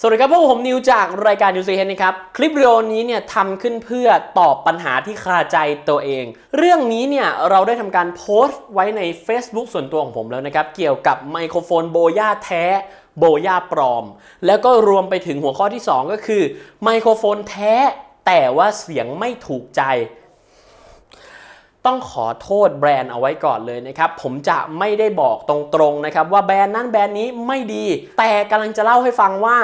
สวัสดีครับพวกผมนิวจากรายการ u c h นะครับ คลิปวิดีโอนี้เนี่ยทำขึ้นเพื่อตอบปัญหาที่คาใจตัวเอง เรื่องนี้เนี่ยเราได้ทำการโพสต์ไว้ใน Facebook ส่วนตัวของผมแล้วนะครับ เกี่ยวกับไมโครโฟนโบย่าแท้โบย่าปลอม แล้วก็รวมไปถึงหัวข้อที่ 2 ก็คือไมโครโฟนแท้แต่ว่าเสียงไม่ถูกใจ ต้องขอโทษแบรนด์เอาไว้ก่อนเลยนะครับ ผมจะไม่ได้บอกตรงๆนะครับว่าแบรนด์นั้นแบรนด์นี้ไม่ดี แต่กำลังจะเล่าให้ฟังว่า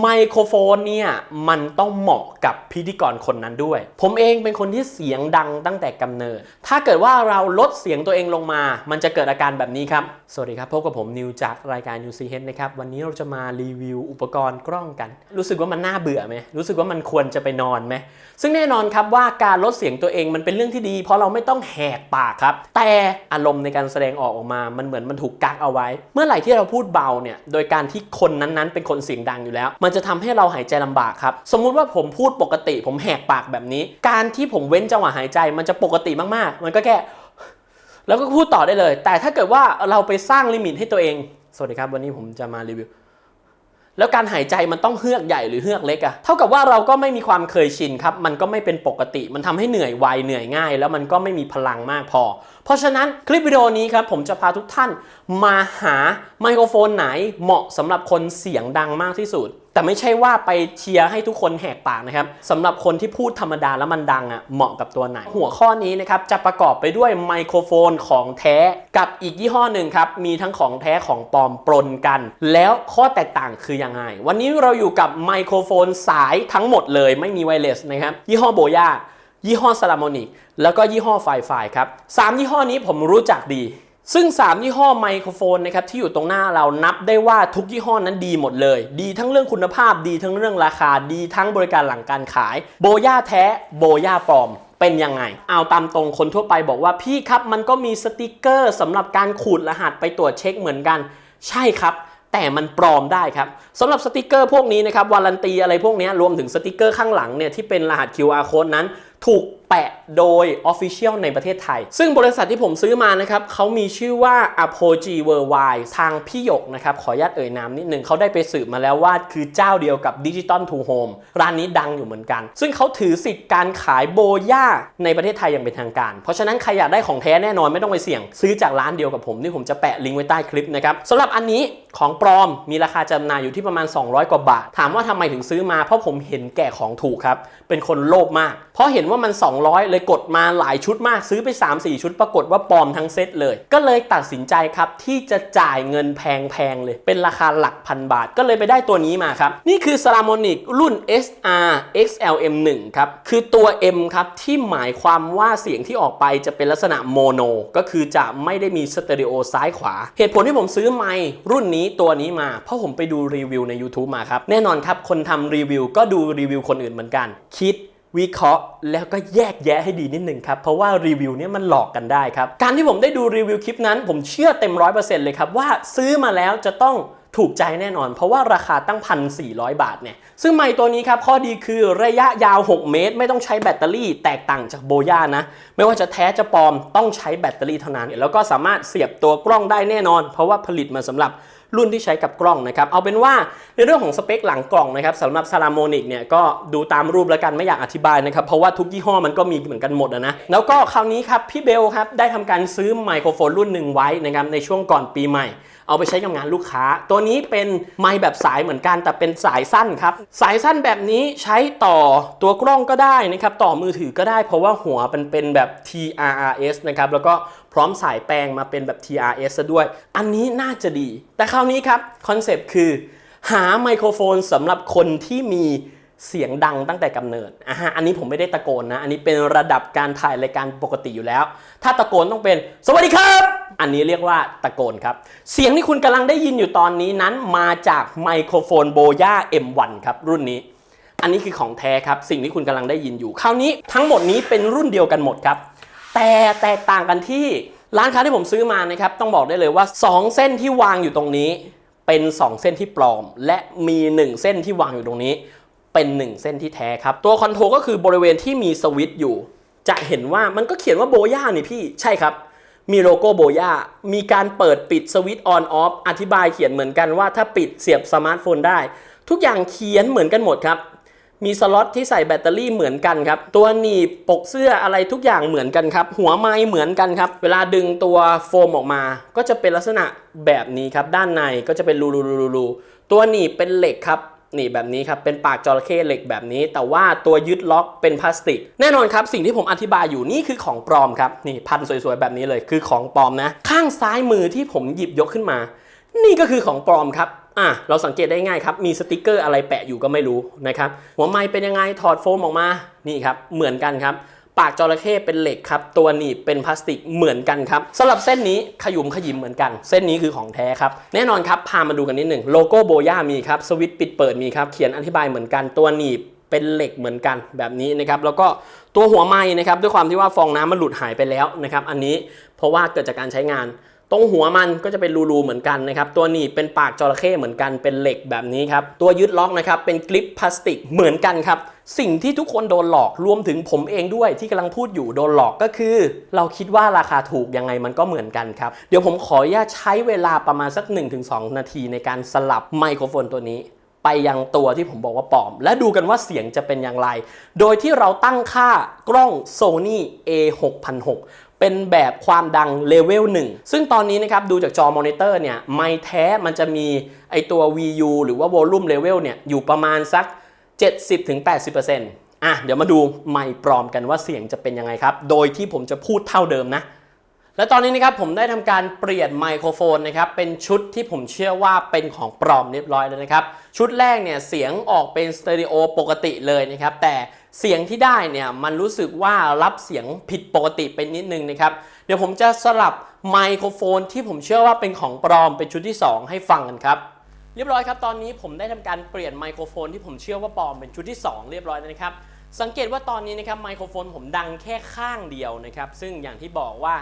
ไมโครโฟนเนี่ยมันต้องเหมาะกับพิธีกรคนนั้นด้วย ผมเองเป็นคนที่เสียงดังตั้งแต่กำเนิด ถ้าเกิดว่าเราลดเสียงตัวเองลงมา มันจะเกิดอาการแบบนี้ครับ สวัสดีครับพบกับผมนิวจากรายการ UCH นะครับ วันนี้เราจะมารีวิวอุปกรณ์กล้องกัน รู้สึกว่ามันน่าเบื่อไหมรู้สึกว่ามันควรจะไปนอนไหมซึ่งแน่นอนครับว่าการลดเสียงตัวเองมันเป็นเรื่องที่ดี เพราะเราไม่ต้องแหกปากครับ แต่อารมณ์ในการแสดงออกออกมา มันเหมือนมันถูกกักเอาไว้ เมื่อไหร่ที่เราพูดเบาเนี่ยโดยการที่คนนั้นๆ เป็นคนเสียงดังอยู่แล้วมันจะทำให้เราหายใจลำบากครับ สมมุติว่าผมพูดปกติ ผมแหกปากแบบนี้ การที่ผมเว้นจังหวะหายใจมันจะปกติมากๆ มันก็แค่แล้วก็พูดต่อได้เลย แต่ถ้าเกิดว่าเราไปสร้างลิมิตให้ตัวเอง สวัสดีครับ วันนี้ผมจะมารีวิว แล้วการหายใจมันต้องเฮือกใหญ่หรือเฮือกเล็กอะเท่ากับว่าเราก็ไม่มีความเคยชินครับ มันก็ไม่เป็นปกติ มันทำให้เหนื่อยไวเหนื่อยง่าย แล้วมันก็ไม่มีพลังมากพอ เพราะฉะนั้นคลิปวิดีโอนี้ครับผมจะพาทุกท่านมาหาไมโครโฟนไหนเหมาะสำหรับคนเสียงดังมากที่สุด แต่ไม่ใช่ว่าไปเชียร์ให้ทุกคนแหกปากนะครับสำหรับคนที่พูดธรรมดาแล้วมันดังอะเหมาะกับตัวไหน หัวข้อนี้นะครับจะประกอบไปด้วยไมโครโฟนของแท้กับอีกยี่ห้อหนึ่งครับมีทั้งของแท้ของปลอมปนกัน แล้วข้อแตกต่างคือยังไง วันนี้เราอยู่กับไมโครโฟนสายทั้งหมดเลยไม่มีไวเลสนะครับยี่ห้อโบย่ายี่ห้อซาลามอนิกแล้วก็ยี่ห้อไฟไฟครับสามยี่ห้อนี้ผมรู้จักดี ซึ่ง 3 ยี่ห้อไมโครโฟนนะครับที่อยู่ตรงหน้าเรานับได้ว่าทุกยี่ห้อนั้นดีหมดเลย ดีทั้งเรื่องคุณภาพดีทั้งเรื่องราคาดีทั้งบริการหลังการขาย โบย่าแท้ โบย่าปลอมเป็นยังไง เอาตามตรงคนทั่วไปบอกว่าพี่ครับมันก็มีสติกเกอร์สำหรับการขูดรหัสไปตรวจเช็คเหมือนกัน ใช่ครับแต่มันปลอมได้ครับสำหรับสติกเกอร์พวกนี้นะครับวารันตีอะไรพวกนี้รวมถึงสติกเกอร์ข้างหลังเนี่ยที่เป็นรหัส QR code นั้น ถูกแปะโดย Official ในประเทศไทย ซึ่งบริษัทที่ผมซื้อมานะครับเขามีชื่อว่า Apogee Worldwide ทางพี่หยกนะครับ ขออนุญาตเอ่ยนามนิดหนึ่งเขาได้ไปสืบมาแล้วว่า คือเจ้าเดียวกับ Digital to Home ร้านนี้ดังอยู่เหมือนกัน ซึ่งเขาถือสิทธิ์การขายโบย่าในประเทศไทยอย่างเป็นทางการ เพราะฉะนั้นใครอยากได้ของแท้แน่นอนไม่ต้องไปเสี่ยง ซื้อจากร้านเดียวกับผมที่ผมจะแปะลิงก์ไว้ใต้คลิปนะครับสำหรับอันนี้ของปลอมมีราคาจำหน่ายอยู่ที่ประมาณ 200 กว่าบาท ถามว่าทำไมถึงซื้อมา เพราะผมเห็นแก่ของถูกครับเป็นคนโลภมาก เพราะเห็นว่ามัน200 เลยกดมาหลายชุดมากซื้อไป 3-4 ชุดปรากฏว่าปลอมทั้งเซตเลย ก็เลยตัดสินใจครับที่จะจ่ายเงินแพงๆเลย เป็นราคาหลักพันบาทก็เลยไปได้ตัวนี้มาครับ นี่คือ s a l a m o n i c รุ่น SR XLM1 ครับ คือตัว M ครับที่หมายความว่าเสียงที่ออกไปจะเป็นลักษณะโมโนก็คือจะไม่ได้มีสเตอริโอซ้ายขวา เหตุผลที่ผมซื้อไมค์รุ่นนี้ตัวนี้มา เพราะผมไปดูรีวิวใน YouTube มาครับ แน่นอนครับ คนทำรีวิวก็ดูรีวิวคนอื่นเหมือนกัน คิด วิเคราะห์ แล้วก็แยกแยะให้ดีนิดหนึ่งครับ เพราะว่ารีวิวเนี่ยมันหลอกกันได้ครับ การที่ผมได้ดูรีวิวคลิปนั้น ผมเชื่อเต็มร้อยเปอร์เซ็นต์เลยครับ ว่าซื้อมาแล้วจะต้องถูกใจแน่นอน เพราะว่าราคาตั้งพันสี่บาทเนี่ยซึ่งไมค์ตัวนี้ครับ ข้อดีคือระยะยาว 6 เมตร ไม่ต้องใช้แบตเตอรี่แตกต่างจากโบย่านะ ไม่ว่าจะแท้จะปลอมต้องใช้แบตเตอรี่เท่านั้น แล้วก็สามารถเสียบตัวกล้องได้แน่นอน เพราะว่าผลิตมาสำหรับ รุ่นที่ใช้กับกล้องนะครับ เอาเป็นว่าในเรื่องของสเปคหลังกล่องนะครับสำหรับซาราโมนิกเนี่ยก็ดูตามรูปแล้วกันไม่อยากอธิบายนะครับ เพราะว่าทุกยี่ห้อมันก็มีเหมือนกันหมดนะ แล้วก็คราวนี้ครับพี่เบลครับได้ทำการซื้อไมโครโฟนรุ่นหนึ่งไว้นะครับในช่วงก่อนปีใหม่ เอาไปใช้กับงานลูกค้า ตัวนี้เป็นไมค์แบบสายเหมือนกันแต่เป็นสายสั้นครับ สายสั้นแบบนี้ใช้ต่อตัวกล้องก็ได้นะครับ ต่อมือถือก็ได้ เพราะว่าหัวมันเป็นแบบ TRRS นะครับ แล้วก็พร้อมสายแปลงมาเป็นแบบ TRS ซะด้วย อันนี้น่าจะดี แต่คราวนี้ครับคอนเซปต์คือ หาไมโครโฟนสำหรับคนที่มีเสียงดังตั้งแต่กำเนิดอะฮะ อันนี้ผมไม่ได้ตะโกนนะ อันนี้เป็นระดับการถ่ายรายการปกติอยู่แล้ว ถ้าตะโกนต้องเป็น สวัสดีครับ อันนี้เรียกว่าตะโกนครับ เสียงที่คุณกำลังได้ยินอยู่ตอนนี้นั้นมาจากไมโครโฟนโบย่า M1 ครับรุ่นนี้ อันนี้คือของแท้ครับสิ่งที่คุณกำลังได้ยินอยู่ คราวนี้ทั้งหมดนี้เป็นรุ่นเดียวกันหมดครับ แต่แตกต่างกันที่ร้านค้าที่ผมซื้อมานะครับต้องบอกได้เลยว่า 2 เส้นที่วางอยู่ตรงนี้ เป็น 2 เส้นที่ปลอม และมี 1 เส้นที่วางอยู่ตรงนี้ เป็น 1 เส้นที่แท้ครับ ตัวคอนโทรลก็คือบริเวณที่มีสวิตช์อยู่ จะเห็นว่ามันก็เขียนว่าโบย่านี่พี่ใช่ครับ มีโลโก้โบย่ามีการเปิดปิดสวิตช์ออนออฟอธิบายเขียนเหมือนกันว่าถ้าปิดเสียบสมาร์ทโฟนได้ ทุกอย่างเขียนเหมือนกันหมดครับ มีสล็อตที่ใส่แบตเตอรี่เหมือนกันครับ ตัวหนีบปกเสื้ออะไรทุกอย่างเหมือนกันครับ หัวไม้เหมือนกันครับ เวลาดึงตัวโฟมออกมา ก็จะเป็นลักษณะแบบนี้ครับ ด้านในก็จะเป็นรูรูรูรูตัวหนีบเป็นเหล็กครับ นี่แบบนี้ครับ เป็นปากจระเข้เหล็กแบบนี้ แต่ว่าตัวยึดล็อกเป็นพลาสติก แน่นอนครับ สิ่งที่ผมอธิบายอยู่นี่คือของปลอมครับ นี่พันสวยๆแบบนี้เลย คือของปลอมนะ ข้างซ้ายมือที่ผมหยิบยกขึ้นมา นี่ก็คือของปลอมครับอะเราสังเกตได้ง่ายครับ มีสติกเกอร์อะไรแปะอยู่ก็ไม่รู้นะครับ หัวไม้เป็นยังไง ถอดโฟมออกมา นี่ครับ เหมือนกันครับ ปากจระเข้เป็นเหล็กครับ ตัวหนีบเป็นพลาสติกเหมือนกันครับสำหรับเส้นนี้ขยุมขยิมเหมือนกัน เส้นนี้คือของแท้ครับ แน่นอนครับ พามาดูกันนิดหนึ่งโลโก้โบย่ามีครับ สวิตช์ปิดเปิดมีครับ เขียนอธิบายเหมือนกัน ตัวหนีบเป็นเหล็กเหมือนกันแบบนี้นะครับ แล้วก็ตัวหัวไม้นะครับ ด้วยความที่ว่าฟองน้ำมันหลุดหายไปแล้วนะครับ อันนี้เพราะว่าเกิดจากการใช้งาน ตรงหัวมันก็จะเป็นรูๆเหมือนกันนะครับตัวหนีบเป็นปากจระเข้เหมือนกันเป็นเหล็กแบบนี้ครับตัวยึดล็อกนะครับเป็นกริปพลาสติกเหมือนกันครับสิ่งที่ทุกคนโดนหลอกรวมถึงผมเองด้วยที่กำลังพูดอยู่โดนหลอกก็คือ เราคิดว่าราคาถูกยังไงมันก็เหมือนกันครับ เดี๋ยวผมขออนุญาตใช้เวลาประมาณสัก 1-2 นาทีในการสลับไมโครโฟนตัวนี้ไปยังตัวที่ผมบอกว่าปลอม และดูกันว่าเสียงจะเป็นอย่างไร โดยที่เราตั้งค่ากล้อง Sony A6006 เป็นแบบความดังเลเวล1ซึ่งตอนนี้นะครับดูจากจอมอนิเตอร์เนี่ยไมค์แท้มันจะมีไอตัว VU หรือว่า Volume Level เนี่ยอยู่ประมาณสัก 70-80%อะเดี๋ยวมาดูไมค์ปลอมกันว่าเสียงจะเป็นยังไงครับ โดยที่ผมจะพูดเท่าเดิมนะ และตอนนี้นะครับผมได้ทำการเปลี่ยนไมโครโฟนนะครับเป็นชุดที่ผมเชื่อว่าเป็นของปลอมเรียบร้อยแล้วนะครับ ชุดแรกเนี่ยเสียงออกเป็นสเตอริโอปกติเลยนะครับแต่ เสียงที่ได้เนี่ยมันรู้สึกว่ารับเสียงผิดปกติไปนิดนึงนะครับ เดี๋ยวผมจะสลับไมโครโฟนที่ผมเชื่อว่าเป็นของปลอมเป็นชุดที่ 2 ให้ฟังกันครับเรียบร้อยครับตอนนี้ผมได้ทำการเปลี่ยนไมโครโฟนที่ผมเชื่อว่าปลอมเป็นชุดที่ 2 เรียบร้อยนะครับ สังเกตว่าตอนนี้นะครับไมโครโฟนผมดังแค่ข้างเดียวนะครับ ซึ่งอย่างที่บอกว่า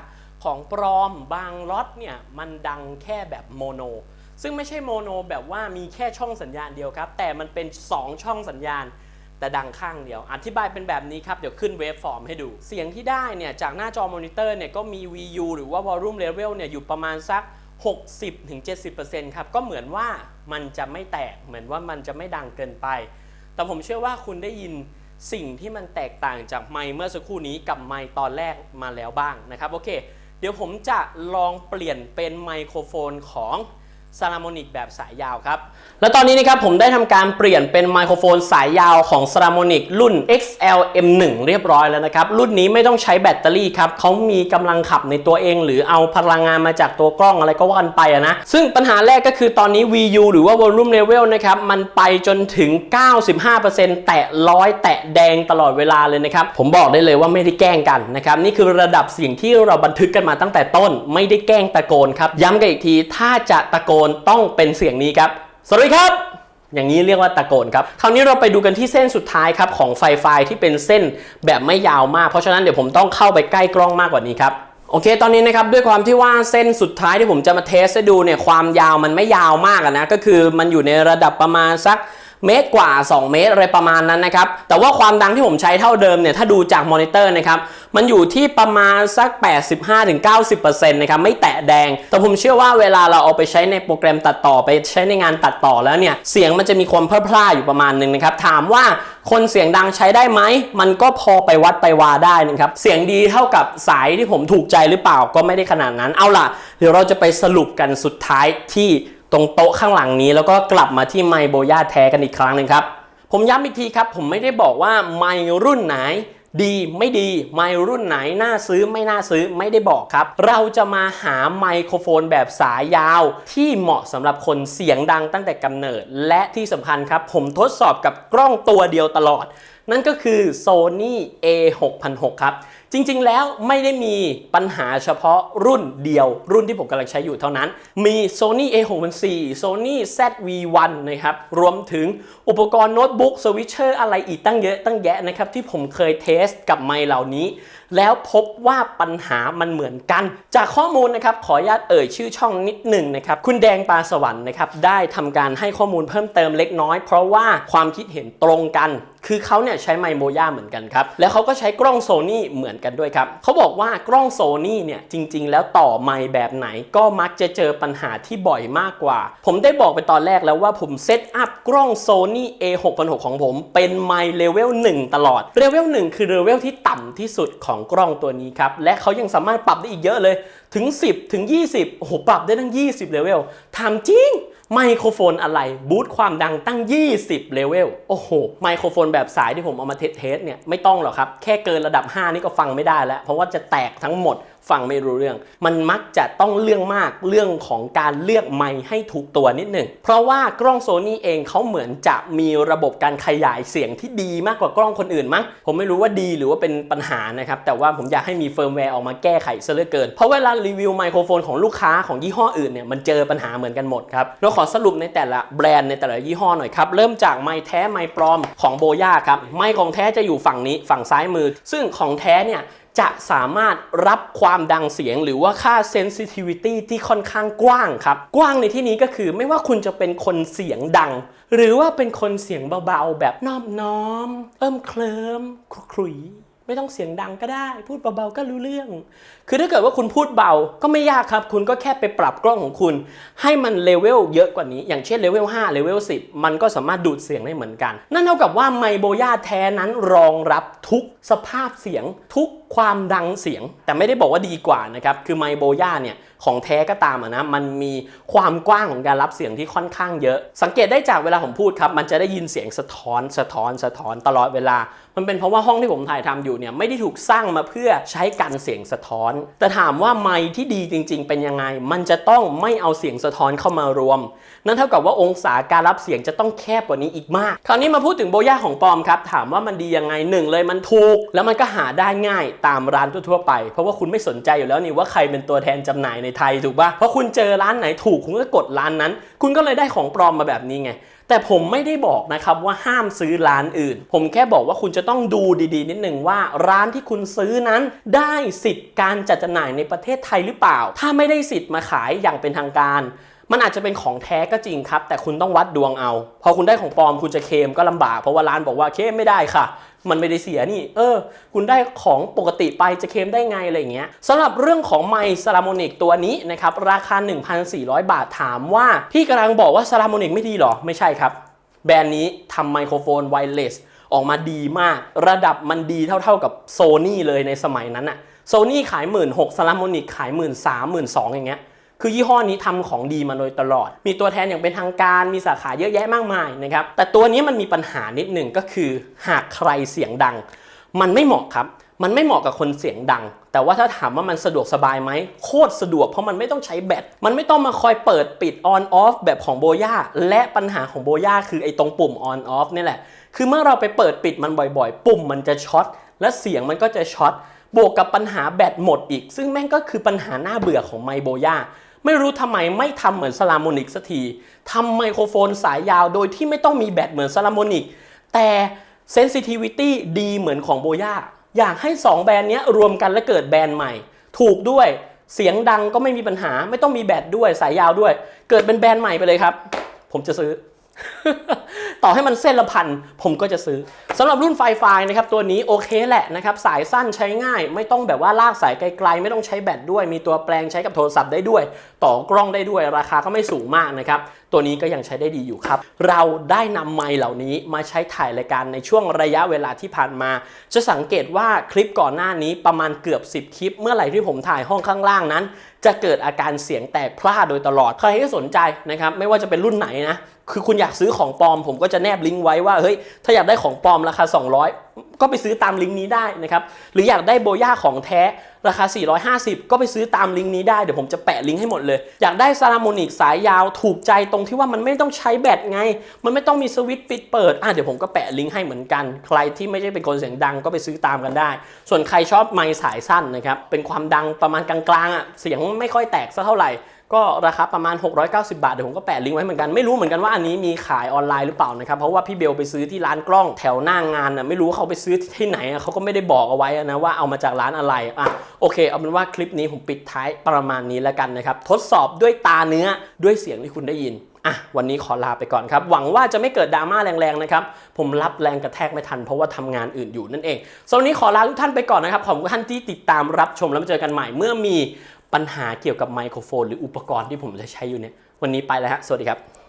ของปลอมบางล็อตเนี่ยมันดังแค่แบบโมโนซึ่งไม่ใช่โมโนแบบว่ามีแค่ช่องสัญญาณเดียวครับ แต่มันเป็น 2 ช่องสัญญาณ แต่ดังข้างเดียว อธิบายเป็นแบบนี้ครับ เดี๋ยวขึ้นเวฟฟอร์มให้ดู เสียงที่ได้เนี่ย จากหน้าจอมอนิเตอร์เนี่ยก็มี VU หรือว่า Volume Level เนี่ยอยู่ประมาณสัก 60-70%ครับ ก็เหมือนว่ามันจะไม่แตก เหมือนว่ามันจะไม่ดังเกินไป แต่ผมเชื่อว่าคุณได้ยินสิ่งที่มันแตกต่างจากไมค์เมื่อสักครู่นี้กับไมค์ตอนแรกมาแล้วบ้างนะครับ โอเค เดี๋ยวผมจะลองเปลี่ยนเป็นไมโครโฟนของ ซา l ามอนิกแบบสายยาวครับ และตอนนี้นะครับผมได้ทำการเปลี่ยนเป็นไมโครโฟนสายยาวของซา l ามอนิกรุ่น XLM1 เรียบร้อยแล้วนะครับ รุ่นนี้ไม่ต้องใช้แบตเตอรี่ครับเขามีกำลังขับในตัวเอง หรือเอาพลังงานมาจากตัวกล้องอะไรก็ว่ากันไปอะนะ ซึ่งปัญหาแรกก็คือตอนนี้ VU หรือว่า Volume Level นะครับ มันไปจนถึง 95%แตะร้อยแตะแดงตลอดเวลาเลยนะครับ ผมบอกได้เลยว่าไม่ได้แกล้งกันนะครับนี่คือระดับเสียงที่เราบันทึกกันมาตั้งแต่ต้น ไม่ได้แกล้งตะโกนครับย้ำกันอีกทีถ้าจะตะโกนต้องเป็นเสียงนี้ครับ สวัสดีครับ อย่างนี้เรียกว่าตะโกนครับ คราวนี้เราไปดูกันที่เส้นสุดท้ายครับของไฟไฟที่เป็นเส้นแบบไม่ยาวมาก เพราะฉะนั้นเดี๋ยวผมต้องเข้าไปใกล้กล้องมากกว่านี้ครับโอเค ตอนนี้นะครับ ด้วยความที่ว่าเส้นสุดท้ายที่ผมจะมาเทสให้ดูเนี่ย ความยาวมันไม่ยาวมากนะ ก็คือมันอยู่ในระดับประมาณสัก เมตรกว่า 2 เมตรอะไรประมาณนั้นนะครับ แต่ว่าความดังที่ผมใช้เท่าเดิมเนี่ยถ้าดูจากมอนิเตอร์นะครับมันอยู่ที่ประมาณสัก 85-90%นะครับไม่แตะแดง แต่ผมเชื่อว่าเวลาเราเอาไปใช้ในโปรแกรมตัดต่อไปใช้ในงานตัดต่อแล้วเนี่ยเสียงมันจะมีความเพร่าๆอยู่ประมาณหนึงนะครับถามว่าคนเสียงดังใช้ได้ไหม มันก็พอไปวัดไปวาได้นะครับ เสียงดีเท่ากับสายที่ผมถูกใจหรือเปล่าก็ไม่ได้ขนาดนั้น เอาล่ะ เดี๋ยวเราจะไปสรุปกันสุดท้ายที่ ตรงโต๊ะข้างหลังนี้แล้วก็กลับมาที่ไมค์โบย่าแท้กันอีกครั้งหนึ่งครับ ผมย้ำอีกทีครับ ผมไม่ได้บอกว่าไมรุ่นไหนดีไม่ดี ไมรุ่นไหนน่าซื้อไม่น่าซื้อไม่ได้บอกครับ เราจะมาหาไมโครโฟนแบบสายยาว ที่เหมาะสำหรับคนเสียงดังตั้งแต่กำเนิด และที่สำคัญครับ ผมทดสอบกับกล้องตัวเดียวตลอด นั่นก็คือ Sony A 6 0 0ครับ จริงๆ แล้วไม่ได้มีปัญหาเฉพาะรุ่นเดียว รุ่นที่ผมกำลังใช้อยู่เท่านั้น มี Sony A604 Sony ZV-1 นะครับ รวมถึงอุปกรณ์โน้ตบุ๊กสวิตเชอร์อะไรอีกตั้งเยอะตั้งแยะนะครับ ที่ผมเคยเทสกับไมค์เหล่านี้ แล้วพบว่าปัญหามันเหมือนกัน จากข้อมูลนะครับขออนุญาตเอ่ยชื่อช่องนิดหนึ่งนะครับคุณแดงปลาสวรรค์นะครับได้ทำการให้ข้อมูลเพิ่มเติมเล็กน้อย เพราะว่าความคิดเห็นตรงกัน คือเขาเนี่ยใช้ไมโมย่าเหมือนกันครับ แล้วเขาก็ใช้กล้องโซนี่เหมือนกันด้วยครับเขาบอกว่ากล้องโซนี่เนี่ยจริง ๆ แล้วต่อไมแบบไหน ก็มักจะเจอปัญหาที่บ่อยมากกว่า ผมได้บอกไปตอนแรกแล้วว่าผมเซตอัพกล้องโซนี่ A6006 ของผมเป็นไมเลเวล1ตลอดเลเวล1คือเลเวลที่ต่ำที่สุดของกล้องตัวนี้ครับ และเขายังสามารถปรับได้อีกเยอะเลยถึง 10 ถึง 20โอ้โหปรับได้ตั้ง 20เลเวลทำจริง ไมโครโฟนอะไรบูตความดังตั้ง 20 เลเวล โอ้โห ไมโครโฟนแบบสายที่ผมเอามาเทสๆเนี่ยไม่ต้องหรอกครับ แค่เกินระดับ 5 นี่ก็ฟังไม่ได้แล้ว เพราะว่าจะแตกทั้งหมด ฟังไม่รู้เรื่อง มันมักจะต้องเรื่องมากเรื่องของการเลือกไมค์ให้ถูกตัวนิดหนึ่ง เพราะว่ากล้องโซนี่เองเขาเหมือนจะมีระบบการขยายเสียงที่ดีมากกว่ากล้องคนอื่นมั้ง ผมไม่รู้ว่าดีหรือว่าเป็นปัญหานะครับ แต่ว่าผมอยากให้มีเฟิร์มแวร์ออกมาแก้ไขซะเหลือเกิน เพราะเวลารีวิวไมโครโฟนของลูกค้าของยี่ห้ออื่นเนี่ยมันเจอปัญหาเหมือนกันหมดครับเราขอสรุปในแต่ละแบรนด์ในแต่ละยี่ห้อหน่อยครับ เริ่มจากไมค์แท้ไมค์ปลอมของโบย่าครับ ไมค์ของแท้จะอยู่ฝั่งนี้ฝั่งซ้ายมือ ซึ่งของแท้เนี่ย จะสามารถรับความดังเสียงหรือว่าค่า sensitivity ที่ค่อนข้างกว้างครับ กว้างในที่นี้ก็คือไม่ว่าคุณจะเป็นคนเสียงดัง หรือว่าเป็นคนเสียงเบาๆ แบบนอบน้อม เอิ่มเคลิมคลุกคลุยไม่ต้องเสียงดังก็ได้ พูดเบาๆก็รู้เรื่อง คือถ้าเกิดว่าคุณพูดเบาก็ไม่ยากครับ คุณก็แค่ไปปรับกล้องของคุณ ให้มันเลเวลเยอะกว่านี้ อย่างเช่นเลเวล5เลเวล10 มันก็สามารถดูดเสียงได้เหมือนกัน นั่นเท่ากับว่าไมโบย่าแท้นั้นรองรับทุกสภาพเสียงทุก ความดังเสียงแต่ไม่ได้บอกว่าดีกว่านะครับคือไมโบย่าเนี่ยของแท้ก็ตามะนะมันมีความกว้างของการรับเสียงที่ค่อนข้างเยอะ สังเกตได้จากเวลาผมพูดครับมันจะได้ยินเสียงสะท้อนสะท้อนสะท้อนตลอดเวลา มันเป็นเพราะว่าห้องที่ผมถ่ายทำอยู่เนี่ยไม่ได้ถูกสร้างมาเพื่อใช้กันเสียงสะท้อน แต่ถามว่าไมค์ที่ดีจริง ๆ เป็นยังไง มันจะต้องไม่เอาเสียงสะท้อนเข้ามารวม นั่นเท่ากับว่าองศาการรับเสียงจะต้องแคบกว่านี้อีกมาก คราวนี้มาพูดถึงโบย่าของปลอมครับ ถามว่ามันดียังไงหนึ่งเลยมันถูก แล้วมันก็หาได้ง่ายตามร้านทั่วๆไป เพราะว่าคุณไม่สนใจอยู่แล้วนี่ว่าใครเป็นตัวแทนจำหน่ายในไทยถูกปะเพราะคุณเจอร้านไหนถูกคุณก็กดร้านนั้น คุณก็เลยได้ของปลอมมาแบบนี้ไง แต่ผมไม่ได้บอกนะครับว่าห้ามซื้อร้านอื่น ผมแค่บอกว่าคุณจะต้องดูดีๆ นิดหนึ่งว่าร้านที่คุณซื้อนั้น ได้สิทธิ์การจัดจำหน่ายในประเทศไทยหรือเปล่า ถ้าไม่ได้สิทธิ์มาขายอย่างเป็นทางการ มันอาจจะเป็นของแท้ก็จริงครับ แต่คุณต้องวัดดวงเอา พอคุณได้ของปลอมคุณจะเคมก็ลำบาก เพราะว่าร้านบอกว่าเคมไม่ได้ค่ะ มันไม่ได้เสียนี่ เออ คุณได้ของปกติไปจะเคมได้ไงอะไรเงี้ยสำหรับเรื่องของไมค์ซา a โมนิกตัวนี้นะครับราคา 1,400 บาทถามว่า พี่กำลังบอกว่าซา a โมนิกไม่ดีหรอ ไม่ใช่ครับ แบรนด์นี้ทำไมโครโฟนไวเลสออกมาดีมาก ระดับมันดีเท่าๆกับโซนี่เลยในสมัยนั้นอะโซนี่ขาย1 6ื่นหกซา a โมนิกขาย1 3ื่นสามหมื่นสองอย่างเงี้ย คือยี่ห้อนี้ทำของดีมาโดยตลอด มีตัวแทนอย่างเป็นทางการมีสาขาเยอะแยะมากมายนะครับแต่ตัวนี้มันมีปัญหานิดหนึ่งก็คือหากใครเสียงดัง มันไม่เหมาะครับมันไม่เหมาะกับคนเสียงดัง แต่ว่าถ้าถามว่ามันสะดวกสบายไหม โคตรสะดวกเพราะมันไม่ต้องใช้แบต มันไม่ต้องมาคอยเปิดปิด on off แบบของโบย่าและปัญหาของโบย่าคือไอ้ตรงปุ่ม on off นี่แหละ คือเมื่อเราไปเปิดปิดมันบ่อยๆ ปุ่มมันจะช็อต และเสียงมันก็จะช็อต บวกกับปัญหาแบตหมดอีก ซึ่งแม่งก็คือปัญหาหน้าเบื่อของไมโบย่า ไม่รู้ทำไมไม่ทำเหมือนซาโมนิกสักทีทำไมโครโฟนสายยาวโดยที่ไม่ต้องมีแบตเหมือนซาโมนิกแต่เซนซิทิวิตี้ดีเหมือนของโบย่าอยากให้ 2 แบรนด์นี้รวมกันและเกิดแบรนด์ใหม่ ถูกด้วยเสียงดังก็ไม่มีปัญหา ไม่ต้องมีแบตด้วยสายยาวด้วย เกิดเป็นแบรนด์ใหม่ไปเลยครับ ผมจะซื้อ ต่อให้มันเส้นละพันผมก็จะซื้อสำหรับรุ่นไฟไฟนะครับตัวนี้โอเคแหละนะครับสายสั้นใช้ง่าย ไม่ต้องแบบว่าลากสายไกลๆ ไม่ต้องใช้แบตด้วย มีตัวแปลงใช้กับโทรศัพท์ได้ด้วย ต่อกล้องได้ด้วยราคาก็ไม่สูงมากนะครับตัวนี้ก็ยังใช้ได้ดีอยู่ครับ เราได้นำไมค์เหล่านี้มาใช้ถ่ายรายการในช่วงระยะเวลาที่ผ่านมา จะสังเกตว่าคลิปก่อนหน้านี้ประมาณเกือบ 10 คลิป เมื่อไหร่ที่ผมถ่ายห้องข้างล่างนั้น จะเกิดอาการเสียงแตกพร่าโดยตลอดใครที่สนใจนะครับไม่ว่าจะเป็นรุ่นไหนนะ คือคุณอยากซื้อของปลอม ผมก็จะแนบลิงก์ไว้ว่าเฮ้ยถ้าอยากได้ของปลอมราคา 200 ก็ไปซื้อตามลิงก์นี้ได้นะครับหรืออยากได้โบย่าของแท้ราคา 450 ก็ไปซื้อตามลิงก์นี้ได้เดี๋ยวผมจะแปะลิงก์ให้หมดเลย อยากได้ซา a โมนิกสายยาวถูกใจตรงที่ว่ามันไม่ต้องใช้แบตไง มันไม่ต้องมีสวิตช์ปิดเปิดอะเดี๋ยวผมก็แปะลิงก์ให้เหมือนกัน ใครที่ไม่ใช่เป็นคนเสียงดังก็ไปซื้อตามกันได้ ส่วนใครชอบไมค์สายสั้นนะครับเป็นความดังประมาณกลางๆอะเสียงไม่ค่อยแตกสักเท่าไหร่ ก็ราคาประมาณ 690 บาท เดี๋ยวผมก็แปะลิงก์ไว้เหมือนกัน ไม่รู้เหมือนกันว่าอันนี้มีขายออนไลน์หรือเปล่านะครับ เพราะว่าพี่เบลไปซื้อที่ร้านกล้องแถวหน้างงานน่ะไม่รู้เขาไปซื้อที่ไหนเขาก็ไม่ได้บอกเอาไว้นะว่าเอามาจากร้านอะไร อะโอเค เอาเป็นว่าคลิปนี้ผมปิดท้ายประมาณนี้แล้วกันนะครับ ทดสอบด้วยตาเนื้อด้วยเสียงที่คุณได้ยินอะวันนี้ขอลาไปก่อนครับ หวังว่าจะไม่เกิดดราม่าแรงๆนะครับ ผมรับแรงกระแทกไม่ทันเพราะว่าทำงานอื่นอยู่นั่นเองสำหรับนนี้ขอลาทุกท่านไปก่อนนะครับขอบคุณท่านที่ติดตามรับชมแล้วมาเจอกันใหม่เมื่อมี ปัญหาเกี่ยวกับไมโครโฟน หรืออุปกรณ์ที่ผมจะใช้อยู่เนี่ยวันนี้ไปแล้วฮะสวัสดีครับ